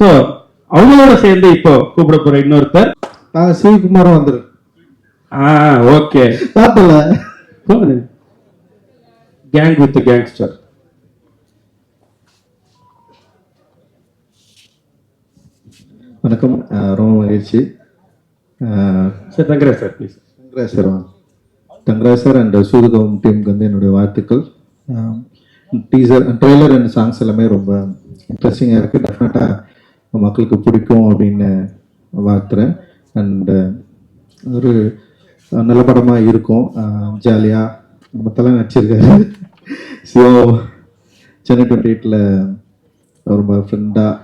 So அவங்களோட சேர்ந்து இப்போ கூப்பிட போற இன்னொருத்தர்? சிவகுமாரும் வந்துரு. ஆ ஓகே. பார்த்தல கேங் வித் கேங்ஸ்டர் வணக்கம். ரொம்ப மகிழ்ச்சி. சார் தங்கரே சார் ப்ளீஸ் தங்கராஜ் சார் வாங்க தங்கராஜ் சார் அண்ட் சூதுகம் டீமுக்கு வந்து என்னுடைய வாழ்த்துக்கள். டீசர் ட்ரெய்லர் அண்ட் சாங்ஸ் எல்லாமே ரொம்ப இன்ட்ரெஸ்டிங்காக இருக்குது டெஃபினட்டாக மக்களுக்கு பிடிக்கும் அப்படின்னு வாழ்த்துறேன் அண்டு uh, ஒரு uh, நல்ல படமாக இருக்கும். Uh, ஜாலியாக நம்ம தலை நடிச்சிருக்காரு. ஸோ சென்னை டுவெண்ட்டி எயிட்டில் ரொம்ப ஃப்ரெண்டாக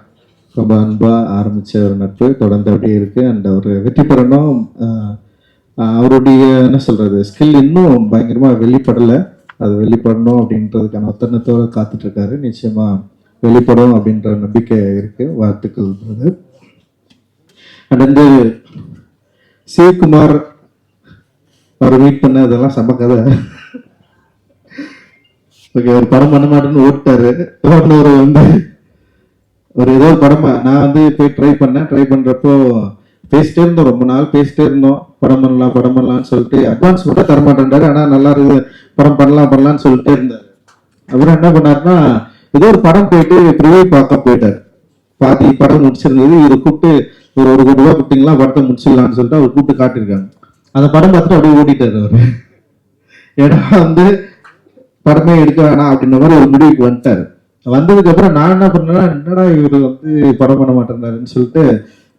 ரொம்ப அன்பாக ஆரம்பித்த ஒரு நட்பு தொடர்ந்து அப்படியே இருக்குது அண்ட் அவர் வெற்றி பெறணும். அவருடைய என்ன சொல்கிறது ஸ்கில் இன்னும் பயங்கரமாக வெளிப்படலை. அது வெளிப்படணும் அப்படின்றதுக்கான ஒத்தனத்தோடு காத்துட்ருக்காரு நிச்சயமாக வெளிப்படும் அப்படின்ற நம்பிக்கை இருக்குது வாழ்த்துக்கள் brother. அண்ட் சிவகுமார் அவரை மீட் பண்ண இதெல்லாம் சம கதை. ஓகே ஒரு படம் பண்ண மாட்டேன்னு ஓட்டாரு வந்து ஒரு ஏதோ ஒரு படமா நான் வந்து போய் ட்ரை பண்ணேன். ட்ரை பண்றப்போ பேசிட்டே இருந்தோம். ரொம்ப நாள் பேசிட்டே இருந்தோம். படம் பண்ணலாம் படம் பண்ணலாம்னு சொல்லிட்டு அட்வான்ஸ் கூட தர ஆனால் ஆனா நல்லா இருக்குது படம் பண்ணலாம் பண்ணலாம்னு சொல்லிட்டே இருந்தாரு. அப்புறம் என்ன பண்ணாருன்னா ஏதோ ஒரு படம் போயிட்டு ப்ரிவியூ பார்க்க போயிட்டார். பாதி படம் முடிச்சிருந்தது இவர் கூப்பிட்டு ஒரு ஒரு கோடி ரூபா கொடுத்தீங்களா படத்தை முடிச்சிடலாம்னு சொல்லிட்டு அவர் கூப்பிட்டு காட்டியிருக்காங்க அந்த படம் பார்த்துட்டு அப்படியே ஓடிட்டாரு அவர். ஏன்னா வந்து படமே எடுக்க வேணாம் அப்படின்ற மாதிரி ஒரு முடிவுக்கு வந்துட்டார். வந்ததுக்கு அப்புறம் நான் என்ன பண்ணேன்னா என்னடா இவர் வந்து படம் பண்ண மாட்டேங்கிறாருன்னு சொல்லிட்டு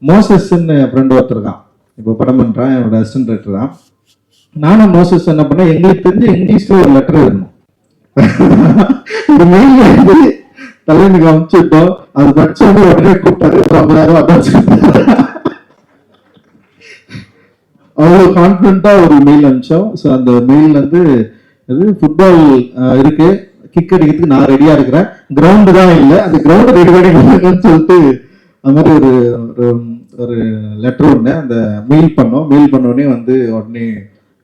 மோசஸ்ன்னு ஃப்ரெண்ட் ஒருத்தருக்கான் இப்போ படம் பண்ணுறான் என்னோட அசிஸ்டன்ட் ரைட்டர் தான். நானும் மோசஸ் என்ன பண்ணேன் எங்களுக்கு தெரிஞ்சு இங்கிலீஷில் ஒரு லெட்டர் எழுதணும். தலைவனுக்கு அனுப்பிச்சுட்டோம் அது படிச்சு உடனே உடனே கூப்பிட்டாரு. ஒரு ஐம்பதாயிரம் அட்வான்ஸ் அவ்வளோ கான்ஃபிடண்டா ஒரு மெயில் அனுப்பிச்சோம். ஸோ அந்த மெயில் வந்து இது ஃபுட்பால் இருக்கு. கிக் அடிக்கிறதுக்கு நான் ரெடியா இருக்கிறேன். கிரவுண்டு தான் இல்லை. அந்த கிரவுண்ட் ரெடி பண்ணிக்கணும்னு சொல்லிட்டு அந்த மாதிரி ஒரு ஒரு ஒரு லெட்டர் ஒன்று அந்த மெயில் பண்ணோம். மெயில் பண்ண உடனே வந்து உடனே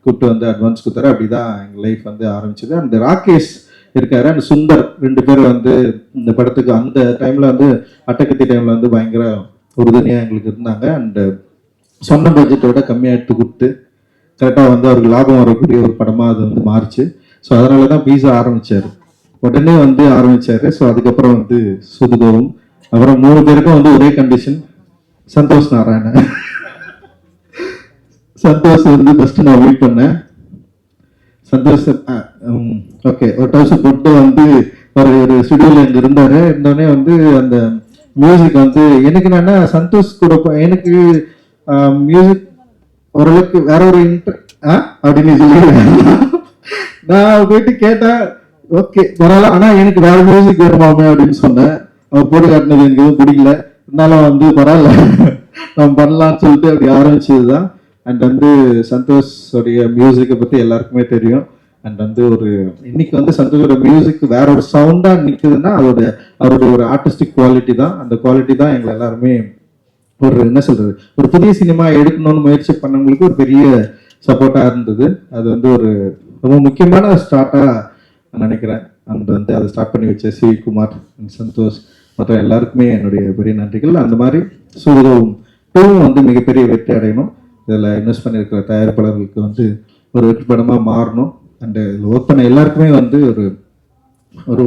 கூப்பிட்டு வந்து அட்வான்ஸ் கொடுத்தாரு. அப்படிதான் எங்கள் லைஃப் வந்து ஆரம்பிச்சது. அந்த ராகேஷ் இருக்காரு. அண்ட் சுந்தர் ரெண்டு பேர் வந்து இந்த படத்துக்கு அந்த டைம்ல வந்து அட்டகத்தி டைம்ல வந்து பயங்கர உறுதுணையா எங்களுக்கு இருந்தாங்க. அண்ட் சொன்ன பட்ஜெட்டை விட கம்மியாக எடுத்து கொடுத்து கரெக்டாக வந்து அவருக்கு லாபம் வரக்கூடிய ஒரு படமாக அது வந்து மாறுச்சு. ஸோ அதனால தான் பீஸா ஆரம்பிச்சாரு. உடனே வந்து ஆரம்பிச்சாரு. ஸோ அதுக்கப்புறம் வந்து சுதுகோவும் அப்புறம் மூணு பேருக்கும் வந்து ஒரே கண்டிஷன் சந்தோஷ் நாராயணன். சந்தோஷ் வந்து ஃபஸ்ட்டு நான் வெயிட் பண்ணேன். சந்தோஷ் ஓகே ஒரு டவுசர் போட்டு வந்து ஒரு ஒரு ஸ்டுடியோல இங்க இருந்தாரு. இருந்தோடனே வந்து அந்த மியூசிக் வந்து எனக்கு என்னன்னா சந்தோஷ் கூட எனக்கு மியூசிக் ஓரளவுக்கு வேற ஒரு இன்ட்ர அப்படின்னு சொல்லி. நான் போயிட்டு கேட்டேன் ஓகே பரவாயில்ல. ஆனா எனக்கு வேற மியூசிக் வேணுமாமே அப்படின்னு சொன்னேன். அவர் போட்டு காட்டினது எனக்கு எதுவும் பிடிக்கல. இருந்தாலும் வந்து பரவாயில்ல. நம்ம பண்ணலாம்னு சொல்லிட்டு அப்படி ஆரம்பிச்சதுதான். அண்ட் வந்து சந்தோஷோடைய மியூசிக்கை பற்றி எல்லாருக்குமே தெரியும். அண்ட் வந்து ஒரு இன்னைக்கு வந்து சந்தோஷோட மியூசிக் வேற ஒரு சவுண்டாக நிற்குதுன்னா அதோட அவரோட ஒரு ஆர்டிஸ்டிக் குவாலிட்டி தான். அந்த குவாலிட்டி தான் எங்களை எல்லாருமே ஒரு என்ன சொல்றது ஒரு புதிய சினிமா எடுக்கணும்னு முயற்சி பண்ணவங்களுக்கு ஒரு பெரிய சப்போர்ட்டாக இருந்தது. அது வந்து ஒரு ரொம்ப முக்கியமான ஸ்டார்ட்டாக நான் நினைக்கிறேன். அந்த வந்து அதை ஸ்டார்ட் பண்ணி வச்ச சி குமார் சந்தோஷ் மற்ற எல்லாருக்குமே என்னுடைய பெரிய நன்றிகள். அந்த மாதிரி சூதவும் டூவும் வந்து மிகப்பெரிய வெற்றி அடையணும். இதில் இன்வெஸ்ட் பண்ணியிருக்கிற தயாரிப்பாளர்களுக்கு வந்து ஒரு வெற்றி படமாக மாறணும். அண்ட் இதில் ஒர்க் பண்ண எல்லாருக்குமே வந்து ஒரு ஒரு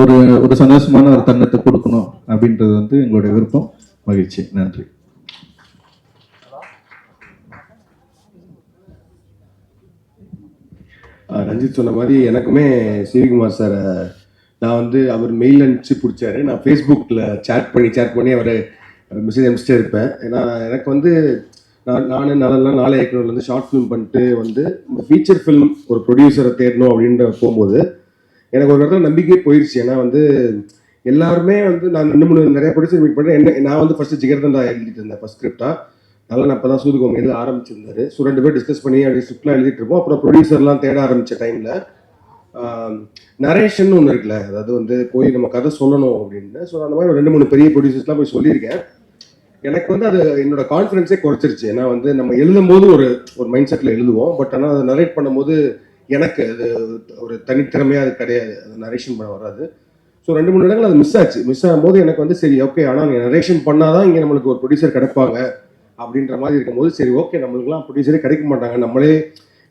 ஒரு ஒரு சந்தோஷமான ஒரு தருணத்தை கொடுக்கணும் அப்படின்றது வந்து எங்களுடைய விருப்பம். மகிழ்ச்சி. நன்றி. ரஞ்சித் சொன்ன மாதிரி எனக்குமே சிவிகுமார் சார் நான் வந்து அவர் மெயில் அனுப்பிச்சு பிடிச்சாரு. நான் ஃபேஸ்புக்கில் சேட் பண்ணி சேட் பண்ணி அவர் மெசேஜ் அனுப்பிச்சிட்டே இருப்பேன். ஏன்னா எனக்கு வந்து நான் நான் நல்ல நாளை இயக்குனர்ல ஷார்ட் ஃபிலிம் பண்ணிட்டு வந்து இந்த ஃபீச்சர் ஃபிலிம் ஒரு ப்ரொடியூசரை தேடணும் அப்படின்ற போகும்போது எனக்கு ஒரு இடத்துல நம்பிக்கையே போயிடுச்சு ஏன்னா வந்து எல்லாருமே வந்து நான் ரெண்டு மூணு நிறைய ப்ரொடியூசர் மீட் பண்ணேன். என்ன நான் வந்து ஃபர்ஸ்ட் ஜிகர்தண்டா எழுதிட்டு இருந்தேன் ஃபஸ்ட் ஸ்கிரிப்டா அதெல்லாம் இப்போ தான் சூதுகோம் எழுத ஆரம்பிச்சிருந்தாரு. ஸோ ரெண்டு பேர் டிஸ்கஸ் பண்ணி அப்படி ஸ்கிரிப்ட்லாம் எழுதிட்டு இருப்போம். அப்புறம் ப்ரொடியூசர்லாம் தேட ஆரம்பித்த டைமில் நரேஷன் ஒன்று இருக்குல்ல அதாவது வந்து போய் நம்ம கதை சொல்லணும் அப்படின்னு. ஸோ அந்த மாதிரி ஒரு ரெண்டு மூணு பெரிய ப்ரொடியூசர்ஸ்லாம் போய் சொல்லியிருக்கேன். எனக்கு வந்து அது என்னோட கான்ஃபிடன்ஸே குறைச்சிருச்சு. ஏன்னா வந்து நம்ம எழுதும் போது ஒரு ஒரு மைண்ட் செட்டில் எழுதுவோம். பட் ஆனால் அதை நரேட் பண்ணும்போது எனக்கு அது ஒரு தனித்திறமையாக அது கிடையாது. அது நரேஷன் பண்ண வராது. ஸோ ரெண்டு மூணு இடங்கள் அது மிஸ் ஆச்சு. மிஸ் ஆகும்போது எனக்கு வந்து சரி ஓகே ஆனால் நரேஷன் பண்ணாதான் இங்கே நம்மளுக்கு ஒரு ப்ரொடியூசர் கிடைப்பாங்க அப்படின்ற மாதிரி இருக்கும்போது சரி ஓகே நம்மளுக்குலாம் ப்ரொடியூசரே கிடைக்க மாட்டாங்க. நம்மளே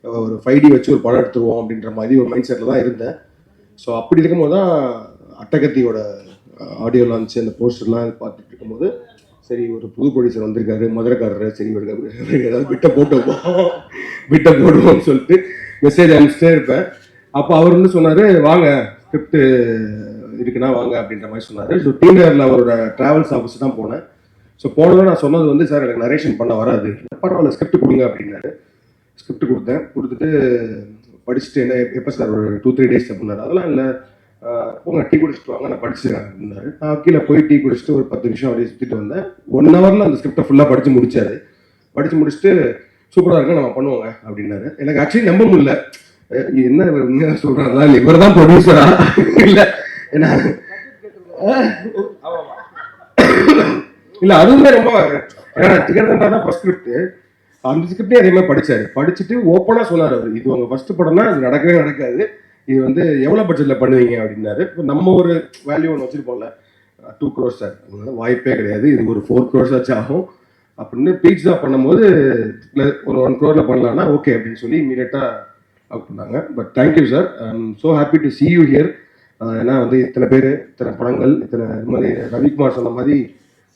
ஒரு ஃபைவ் டி வச்சு ஒரு படம் எடுத்துருவோம் அப்படின்ற மாதிரி ஒரு மைண்ட் செட்டில் தான் இருந்தேன். ஸோ அப்படி இருக்கும்போது தான் அட்டகத்தியோட ஆடியோ லான்ச் அந்த போஸ்டர்லாம் பார்த்துட்டு இருக்கும்போது சரி ஒரு புது ப்ரொடியூசர் வந்திருக்காரு மதுரைக்காரர் சரி இவருக்கு ஏதாவது விட்ட போட்டுவோம் விட்ட போடுவோம்னு சொல்லிட்டு மெசேஜ் அனுப்பிச்சிட்டே இருப்பேன். அப்போ அவர் வந்து சொன்னார் வாங்க ஸ்கிரிப்ட் இருக்குன்னா வாங்க அப்படின்ற மாதிரி சொன்னார். ஸோ டீனரில் அவரோட ட்ராவல்ஸ் ஆஃபீஸ் தான் போனேன். ஸோ போனதும் நான் சொன்னது வந்து சார் எனக்கு நரேஷன் பண்ண வராது. பரவாயில்ல ஸ்கிரிப்ட் கொடுங்க அப்படின்னாரு. ஸ்கிரிப்ட் கொடுத்தேன். கொடுத்துட்டு படிச்சுட்டு என்ன எப்போ சார் ஒரு டூ த்ரீ டேஸ் அப்படின்னாரு. அதெல்லாம் இல்லை. போங்க டீ குடிச்சிட்டு வாங்க நான் படிச்சுக்கிறேன் நான் கீழே போய் டீ குடிச்சிட்டு ஒரு பத்து நிமிஷம் அப்படியே சுற்றிட்டு வந்தேன். ஒன் ஹவரில் அந்த ஸ்கிரிப்டை ஃபுல்லாக படித்து முடிச்சாரு. படித்து முடிச்சுட்டு சூப்பராக இருக்கு நம்ம பண்ணுவோங்க அப்படின்னாரு. எனக்கு ஆக்சுவலி நம்ப முடியல. என்ன இவர் உண்மையாக சொல்கிறாங்களா இல்லை இவர் தான் ப்ரொடியூசரா இல்லை ஏன்னா இல்ல அதுவுமே ரொம்ப ஏன்னா டிக்கெட் தான் ஃபர்ஸ்ட் ஸ்கிரிப்ட் அந்த ஸ்கிரிப்டே அதே மாதிரி படிச்சாரு. படிச்சுட்டு ஓப்பனா சொன்னார் அவர். இது உங்க ஃபர்ஸ்ட் படம்னா இது நடக்கவே நடக்காது. இது வந்து எவ்வளோ பட்ஜெட்டில் பண்ணுவீங்க அப்படின்னாரு. இப்போ நம்ம ஒரு வேல்யூ ஒன்று வச்சிருப்போம்ல. டூ க்ரோர்ஸ் சார் அதனால வாய்ப்பே கிடையாது. இது ஒரு ஃபோர் க்ரோர்ஸ் ஆச்சு ஆகும். அப்படின்னு பீட்சா பண்ணும்போது ஒரு ஒன் க்ரோரில் பண்ணலான்னா ஓகே அப்படின்னு சொல்லி இமீடியட்டாக அவுட் பண்ணாங்க. But thank you sir I'm so happy to see you here ஏன்னா வந்து இத்தனை பேர் இத்தனை படங்கள் இத்தனை இது மாதிரி ரவிக்குமார் சொன்ன மாதிரி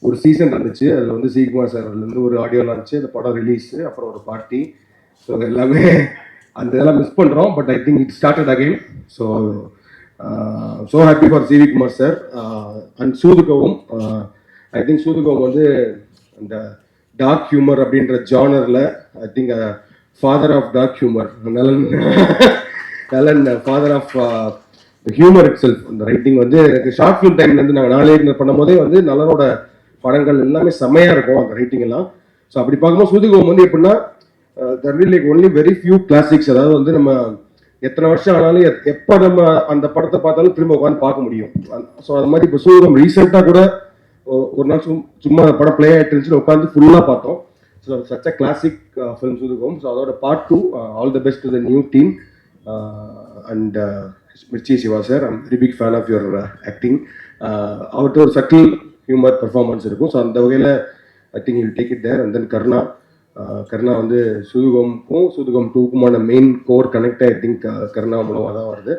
ஒரு சீசன் இருந்துச்சு. அதில் வந்து சிகுமார் சார் அதுலேருந்து ஒரு ஆடியோ லான்ச்சு அந்த படம் ரிலீஸு அப்புறம் ஒரு பார்ட்டி ஸோ எல்லாமே அந்த இதெல்லாம் மிஸ் பண்ணுறோம் but I think it started again so so happy for CV Kumar sir and சூதுகவும் ஐ திங்க் சூதுகவும் வந்து அந்த டார்க் ஹியூமர் அப்படின்ற ஜானரில் I think father of dark humour Nalan Nalan father of humour itself அந்த ரைட்டிங் வந்து எனக்கு ஷார்ட் ஃபிலிம் டைம்லேருந்து நாங்கள் நாளே பண்ணும்போதே வந்து நலனோட படங்கள் எல்லாமே செம்மையாக இருக்கும் அந்த ரைட்டிங் எல்லாம். ஸோ அப்படி பார்க்கும்போது சூதுகம் வந்து எப்படின்னா there will like only very few classics அதாவது வந்து நம்ம எத்தனை வருஷம் ஆனாலும் எப்போ நம்ம அந்த படத்தை பார்த்தாலும் திரும்ப உட்காந்து பார்க்க முடியும். ஸோ அது மாதிரி இப்போ சூரம் ரீசெண்டாக கூட ஒரு நாள் சும்- சும்மா அந்த படம் ப்ளே ஆகிட்டு இருந்துச்சு உட்காந்து ஃபுல்லாக பார்த்தோம். So such a classic film சூதுகம் so அதோட part two all the best the new team and Mirchi Siva sir I'm very big fan of your acting அவர்கிட்ட ஒரு சட்டில் ஹியூமர் பெர்ஃபார்மன்ஸ் இருக்கும். ஸோ அந்த வகையில் I think you take it there and then Karna Karuna வந்து சுதுகம்க்கும் சுதுகம் டூக்குமான main core connect I think Karuna மூலமாக தான் வருது.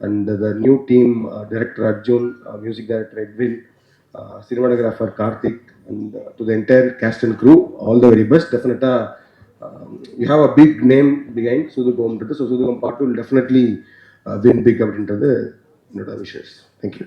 And the new team director Arjun music director Edwin cinematographer Karthik and to the entire cast and crew all the very best டெஃபினட்டாக you have a big name behind சுதுகம்ன்றது so சுதுகம் part will definitely win big அப்படின்றது என்னோட wishes thank you